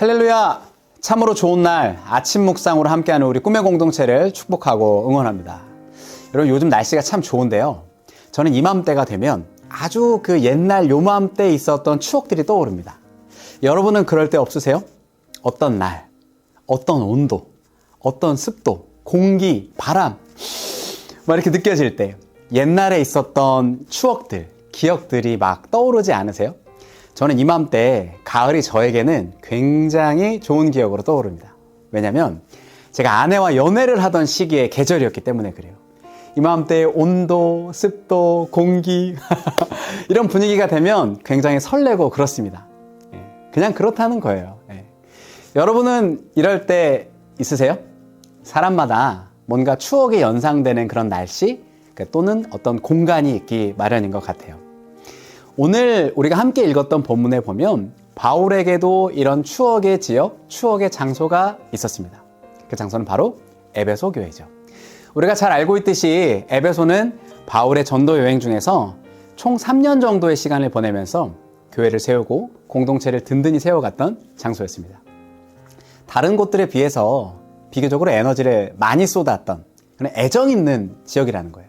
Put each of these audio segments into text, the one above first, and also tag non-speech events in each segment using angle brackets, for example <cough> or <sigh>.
할렐루야! 참으로 좋은 날 아침 묵상으로 함께하는 우리 꿈의 공동체를 축복하고 응원합니다. 여러분 요즘 날씨가 참 좋은데요. 저는 이맘때가 되면 아주 그 옛날 요맘때 있었던 추억들이 떠오릅니다. 여러분은 그럴 때 없으세요? 어떤 날, 어떤 온도, 어떤 습도, 공기, 바람 막 이렇게 느껴질 때 옛날에 있었던 추억들, 기억들이 막 떠오르지 않으세요? 저는 이맘때 가을이 저에게는 굉장히 좋은 기억으로 떠오릅니다. 왜냐면 제가 아내와 연애를 하던 시기의 계절이었기 때문에 그래요. 이맘때 온도, 습도, 공기 <laughs> 이런 분위기가 되면 굉장히 설레고 그렇습니다. 예, 그냥 그렇다는 거예요. 예. 여러분은 이럴 때 있으세요? 사람마다 뭔가 추억이 연상되는 그런 날씨 그 또는 어떤 공간이 있기 마련인 것 같아요. 오늘 우리가 함께 읽었던 본문에 보면 바울에게도 이런 추억의 지역, 추억의 장소가 있었습니다. 그 장소는 바로 에베소 교회죠. 우리가 잘 알고 있듯이 에베소는 바울의 전도 여행 중에서 총 3년 정도의 시간을 보내면서 교회를 세우고 공동체를 든든히 세워갔던 장소였습니다. 다른 곳들에 비해서 비교적으로 에너지를 많이 쏟았던 그런 애정 있는 지역이라는 거예요.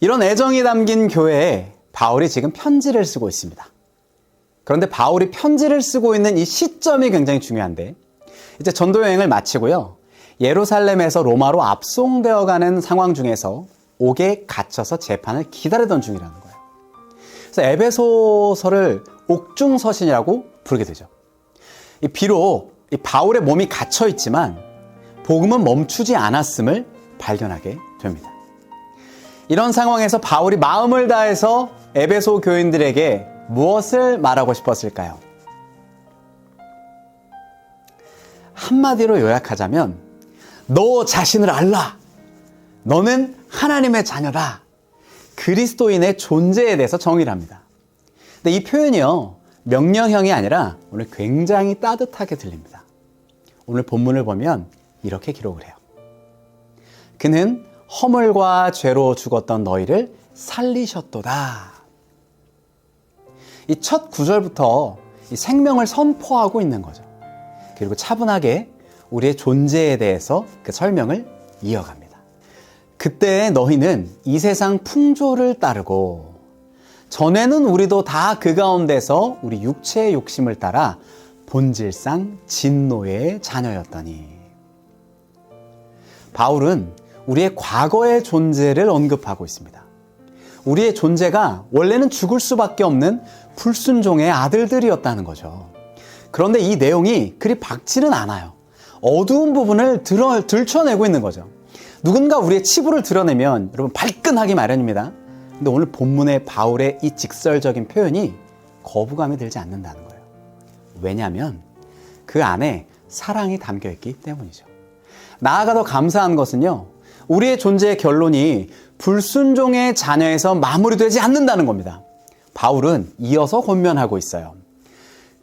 이런 애정이 담긴 교회에 바울이 지금 편지를 쓰고 있습니다. 그런데 바울이 편지를 쓰고 있는 이 시점이 굉장히 중요한데 이제 전도 여행을 마치고요. 예루살렘에서 로마로 압송되어 가는 상황 중에서 옥에 갇혀서 재판을 기다리던 중이라는 거예요. 그래서 에베소서를 옥중서신이라고 부르게 되죠. 비록 바울의 몸이 갇혀 있지만 복음은 멈추지 않았음을 발견하게 됩니다. 이런 상황에서 바울이 마음을 다해서 에베소 교인들에게 무엇을 말하고 싶었을까요? 한마디로 요약하자면 너 자신을 알라. 너는 하나님의 자녀다. 그리스도인의 존재에 대해서 정의를 합니다. 근데 이 표현이요. 명령형이 아니라 오늘 굉장히 따뜻하게 들립니다. 오늘 본문을 보면 이렇게 기록을 해요. 그는 허물과 죄로 죽었던 너희를 살리셨도다. 이 첫 구절부터 이 생명을 선포하고 있는 거죠. 그리고 차분하게 우리의 존재에 대해서 그 설명을 이어갑니다. 그때 너희는 이 세상 풍조를 따르고 전에는 우리도 다 그 가운데서 우리 육체의 욕심을 따라 본질상 진노의 자녀였더니 바울은 우리의 과거의 존재를 언급하고 있습니다. 우리의 존재가 원래는 죽을 수밖에 없는 불순종의 아들들이었다는 거죠. 그런데 이 내용이 그리 밝지는 않아요. 어두운 부분을 들어, 들춰내고 있는 거죠. 누군가 우리의 치부를 드러내면 여러분 발끈하기 마련입니다. 근데 오늘 본문의 바울의 이 직설적인 표현이 거부감이 들지 않는다는 거예요. 왜냐하면 그 안에 사랑이 담겨 있기 때문이죠. 나아가 더 감사한 것은요. 우리의 존재의 결론이 불순종의 자녀에서 마무리되지 않는다는 겁니다. 바울은 이어서 권면하고 있어요.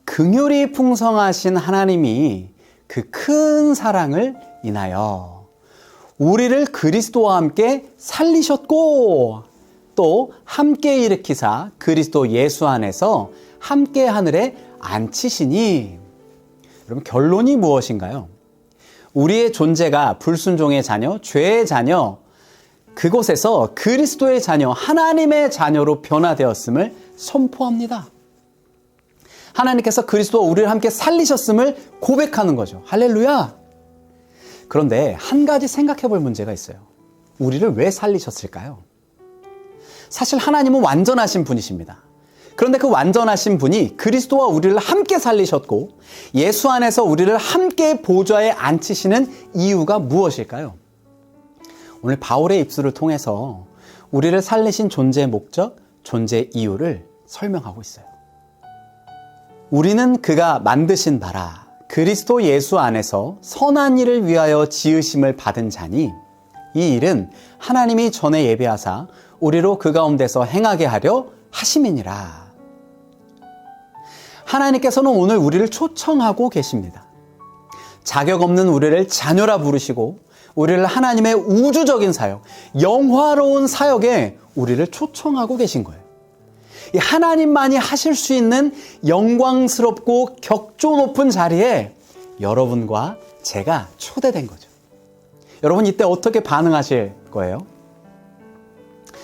긍휼이 풍성하신 하나님이 그 큰 사랑을 인하여 우리를 그리스도와 함께 살리셨고 또 함께 일으키사 그리스도 예수 안에서 함께 하늘에 앉히시니 여러분 결론이 무엇인가요? 우리의 존재가 불순종의 자녀, 죄의 자녀, 그곳에서 그리스도의 자녀, 하나님의 자녀로 변화되었음을 선포합니다. 하나님께서 그리스도와 우리를 함께 살리셨음을 고백하는 거죠. 할렐루야! 그런데 한 가지 생각해 볼 문제가 있어요. 우리를 왜 살리셨을까요? 사실 하나님은 완전하신 분이십니다. 그런데 그 완전하신 분이 그리스도와 우리를 함께 살리셨고 예수 안에서 우리를 함께 보좌에 앉히시는 이유가 무엇일까요? 오늘 바울의 입술을 통해서 우리를 살리신 존재의 목적, 존재의 이유를 설명하고 있어요. 우리는 그가 만드신 바라 그리스도 예수 안에서 선한 일을 위하여 지으심을 받은 자니 이 일은 하나님이 전에 예배하사 우리로 그 가운데서 행하게 하려 하심이니라. 하나님께서는 오늘 우리를 초청하고 계십니다. 자격 없는 우리를 자녀라 부르시고 우리를 하나님의 우주적인 사역, 영화로운 사역에 우리를 초청하고 계신 거예요. 이 하나님만이 하실 수 있는 영광스럽고 격조 높은 자리에 여러분과 제가 초대된 거죠. 여러분 이때 어떻게 반응하실 거예요?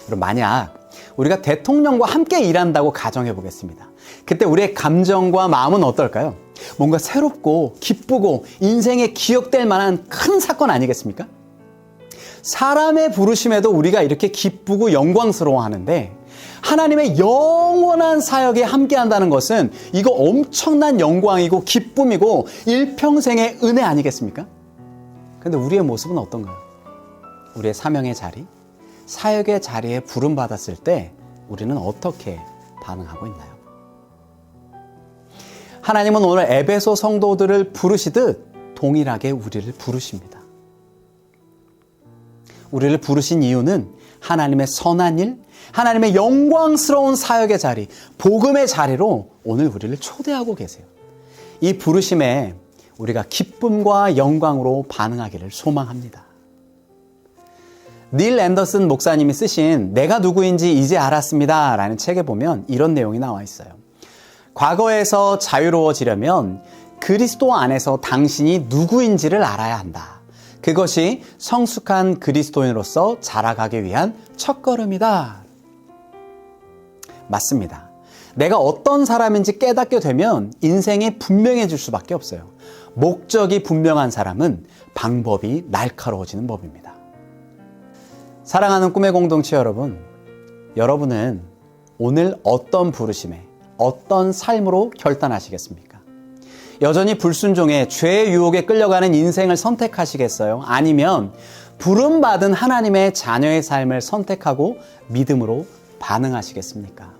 여러분 만약 우리가 대통령과 함께 일한다고 가정해 보겠습니다. 그때 우리의 감정과 마음은 어떨까요? 뭔가 새롭고 기쁘고 인생에 기억될 만한 큰 사건 아니겠습니까? 사람의 부르심에도 우리가 이렇게 기쁘고 영광스러워 하는데 하나님의 영원한 사역에 함께 한다는 것은 이거 엄청난 영광이고 기쁨이고 일평생의 은혜 아니겠습니까? 근데 우리의 모습은 어떤가요? 우리의 사명의 자리, 사역의 자리에 부름받았을 때 우리는 어떻게 반응하고 있나요? 하나님은 오늘 에베소 성도들을 부르시듯 동일하게 우리를 부르십니다. 우리를 부르신 이유는 하나님의 선한 일, 하나님의 영광스러운 사역의 자리, 복음의 자리로 오늘 우리를 초대하고 계세요. 이 부르심에 우리가 기쁨과 영광으로 반응하기를 소망합니다. 닐 앤더슨 목사님이 쓰신 내가 누구인지 이제 알았습니다. 라는 책에 보면 이런 내용이 나와 있어요. 과거에서 자유로워지려면 그리스도 안에서 당신이 누구인지를 알아야 한다. 그것이 성숙한 그리스도인으로서 자라가기 위한 첫걸음이다. 맞습니다. 내가 어떤 사람인지 깨닫게 되면 인생이 분명해질 수밖에 없어요. 목적이 분명한 사람은 방법이 날카로워지는 법입니다. 사랑하는 꿈의 공동체 여러분, 여러분은 오늘 어떤 부르심에 어떤 삶으로 결단하시겠습니까? 여전히 불순종에 죄의 유혹에 끌려가는 인생을 선택하시겠어요? 아니면 부름받은 하나님의 자녀의 삶을 선택하고 믿음으로 반응하시겠습니까?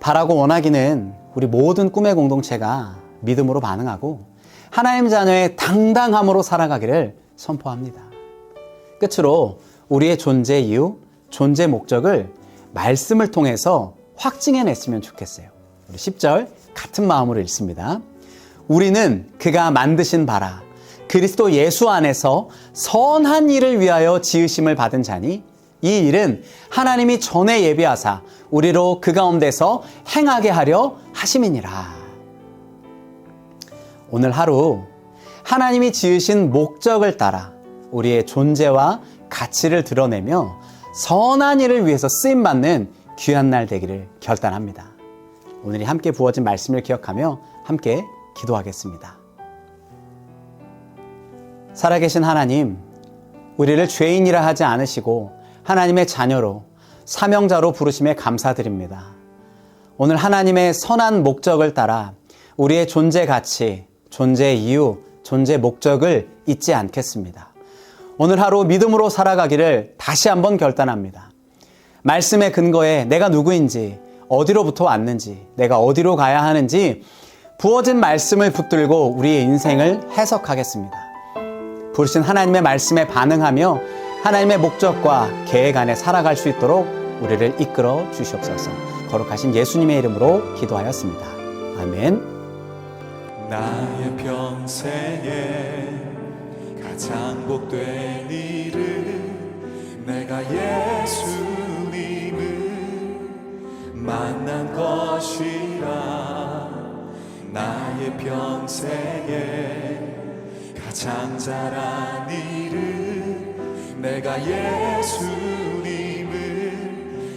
바라고 원하기는 우리 모든 꿈의 공동체가 믿음으로 반응하고 하나님 자녀의 당당함으로 살아가기를 선포합니다. 끝으로 우리의 존재 이유, 존재 목적을 말씀을 통해서 확증해냈으면 좋겠어요. 우리 10절 같은 마음으로 읽습니다. 우리는 그가 만드신 바라 그리스도 예수 안에서 선한 일을 위하여 지으심을 받은 자니 이 일은 하나님이 전에 예비하사 우리로 그 가운데서 행하게 하려 하심이니라. 오늘 하루 하나님이 지으신 목적을 따라 우리의 존재와 가치를 드러내며 선한 일을 위해서 쓰임 받는 귀한 날 되기를 결단합니다. 오늘이 함께 부어진 말씀을 기억하며 함께 기도하겠습니다. 살아계신 하나님, 우리를 죄인이라 하지 않으시고 하나님의 자녀로 사명자로 부르심에 감사드립니다. 오늘 하나님의 선한 목적을 따라 우리의 존재 가치, 존재 이유, 존재 목적을 잊지 않겠습니다. 오늘 하루 믿음으로 살아가기를 다시 한번 결단합니다. 말씀의 근거에 내가 누구인지, 어디로부터 왔는지, 내가 어디로 가야 하는지 부어진 말씀을 붙들고 우리의 인생을 해석하겠습니다. 부르신 하나님의 말씀에 반응하며 하나님의 목적과 계획 안에 살아갈 수 있도록 우리를 이끌어 주시옵소서. 거룩하신 예수님의 이름으로 기도하였습니다. 아멘. 나의 평생에 가장 복된 일은 내가 예수님을 만난 것이라 나의 평생에 가장 잘한 일은 내가 예수님을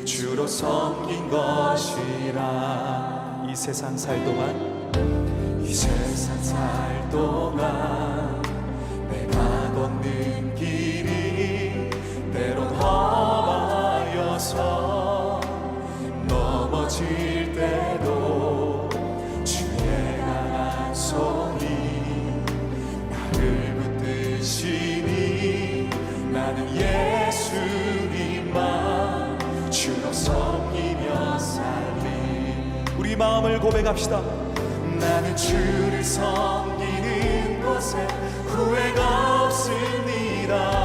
주로 섬긴 것이라. 이 세상 살 동안 이 세상 살 동안 마음을 고백합시다. 나는 주를 섬기는 것에 후회가 없습니다